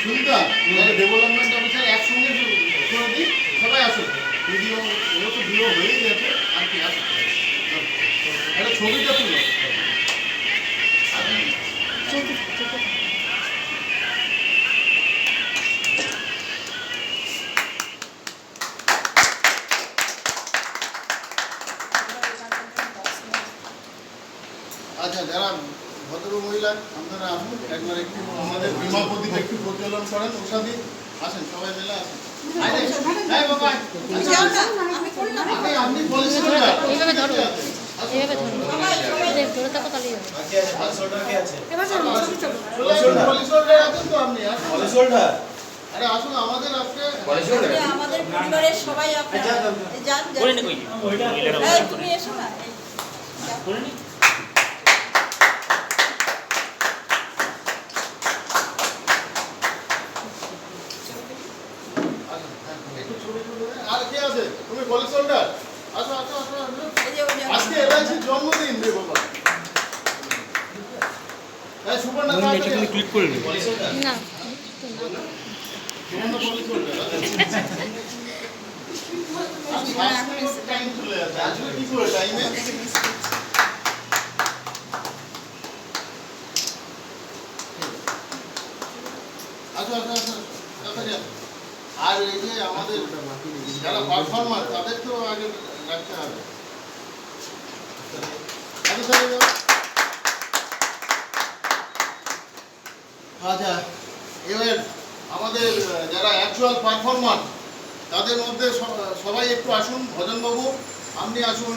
সুবিধা তাহলে development officer একসঙ্গে করে দিই সবাই আসুন ভিডিও এগুলো তো ভিডিও হয়েই গেছে আর কি আসুন একটা ছবিটা তুলো আচ্ছা যারা ভদ্র মহিলা আপনারা আসুন একবার একটু আমাদের বিমা একটু প্রজ্বলন করেন ওষাদি আসেন সবাই মিলে আসেন। আরে, এই বাবা, আপনি এইভাবে ধরো এইভাবে ধরো। ধরে। থাকো তাহলেই হবে। হ্যাঁ। আরে আসুন আমাদের আজকে আজকে আমাদের পরিবারের সবাই আপনারা যান যান। তুমি এসো না এই, যাও। আসুন, হ্যাঁ, একটু ছবি তুলে দেন। আর কে আছে? তুমি আসো আসো আসো আজকে এলআইসির জন্মদিন রে বাবা সুবর্ণা ক্লিক করে না। কি করে টাইমে আসো আসো আসো। আর এই যে আমাদের যারা পারফর্মার তাদের তো আগে রাখতে হবে। যাও। আচ্ছা এবার আমাদের যারা অ্যাকচুয়াল পারফর্মার তাদের মধ্যে সবাই একটু আসুন, ভজনবাবু, আপনি আসুন।